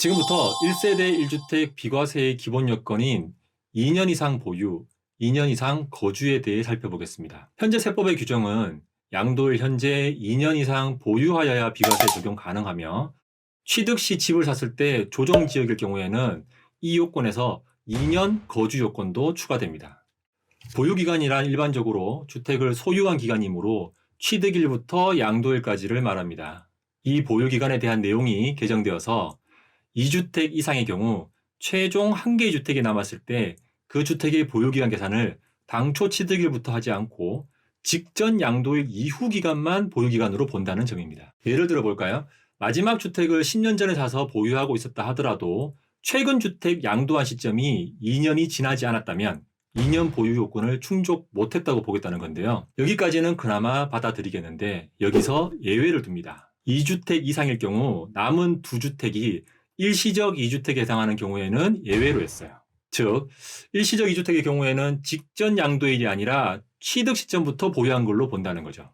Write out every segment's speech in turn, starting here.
지금부터 1세대 1주택 비과세의 기본 요건인 2년 이상 보유, 2년 이상 거주에 대해 살펴보겠습니다. 현재 세법의 규정은 양도일 현재 2년 이상 보유하여야 비과세 적용 가능하며 취득 시 집을 샀을 때 조정 지역일 경우에는 이 요건에서 2년 거주 요건도 추가됩니다. 보유 기간이란 일반적으로 주택을 소유한 기간이므로 취득일부터 양도일까지를 말합니다. 이 보유 기간에 대한 내용이 개정되어서 2주택 이상의 경우 최종 한 개의 주택이 남았을 때 그 주택의 보유기간 계산을 당초 취득일부터 하지 않고 직전 양도일 이후 기간만 보유기간으로 본다는 점입니다. 예를 들어 볼까요? 마지막 주택을 10년 전에 사서 보유하고 있었다 하더라도 최근 주택 양도한 시점이 2년이 지나지 않았다면 2년 보유 요건을 충족 못했다고 보겠다는 건데요. 여기까지는 그나마 받아들이겠는데 여기서 예외를 둡니다. 2주택 이상일 경우 남은 2주택이 일시적 2주택에 해당하는 경우에는 예외로 했어요. 즉, 일시적 2주택의 경우에는 직전 양도일이 아니라 취득 시점부터 보유한 걸로 본다는 거죠.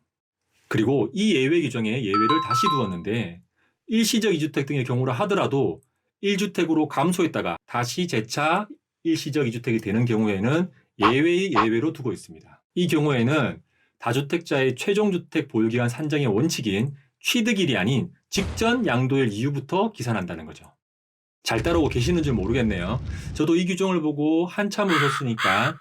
그리고 이 예외 규정에 예외를 다시 두었는데 일시적 2주택 등의 경우라 하더라도 1주택으로 감소했다가 다시 재차 일시적 2주택이 되는 경우에는 예외의 예외로 두고 있습니다. 이 경우에는 다주택자의 최종주택 보유기간 산정의 원칙인 취득일이 아닌 직전 양도일 이후부터 기산한다는 거죠. 잘 따라오고 계시는 줄 모르겠네요. 저도 이 규정을 보고 한참 웃었으니까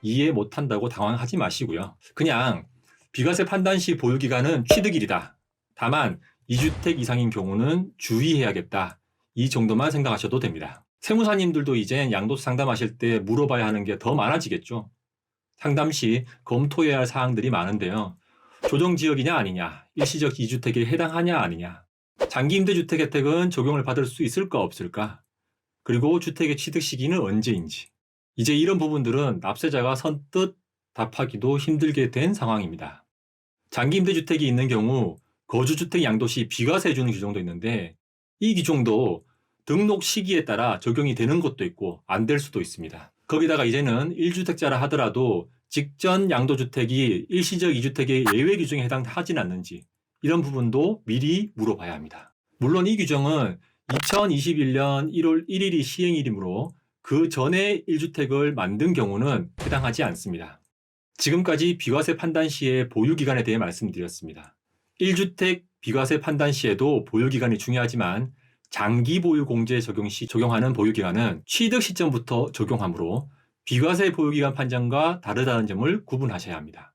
이해 못한다고 당황하지 마시고요. 그냥 비과세 판단 시 보유기간은 취득일이다. 다만 2주택 이상인 경우는 주의해야겠다. 이 정도만 생각하셔도 됩니다. 세무사님들도 이젠 양도세 상담하실 때 물어봐야 하는 게 더 많아지겠죠. 상담 시 검토해야 할 사항들이 많은데요. 조정 지역이냐 아니냐, 일시적 2주택에 해당하냐 아니냐, 장기 임대주택 혜택은 적용을 받을 수 있을까 없을까, 그리고 주택의 취득 시기는 언제인지. 이제 이런 부분들은 납세자가 선뜻 답하기도 힘들게 된 상황입니다. 장기 임대주택이 있는 경우 거주주택 양도시 비과세 주는 규정도 있는데 이 규정도 등록 시기에 따라 적용이 되는 것도 있고 안 될 수도 있습니다. 거기다가 이제는 1주택자라 하더라도 직전 양도주택이 일시적 2주택의 예외 규정에 해당하진 않는지 이런 부분도 미리 물어봐야 합니다. 물론 이 규정은 2021년 1월 1일이 시행일이므로 그 전에 1주택을 만든 경우는 해당하지 않습니다. 지금까지 비과세 판단 시의 보유기간에 대해 말씀드렸습니다. 1주택 비과세 판단 시에도 보유기간이 중요하지만 장기 보유 공제 적용 시 적용하는 보유기간은 취득 시점부터 적용하므로 비과세 보유기간 판정과 다르다는 점을 구분하셔야 합니다.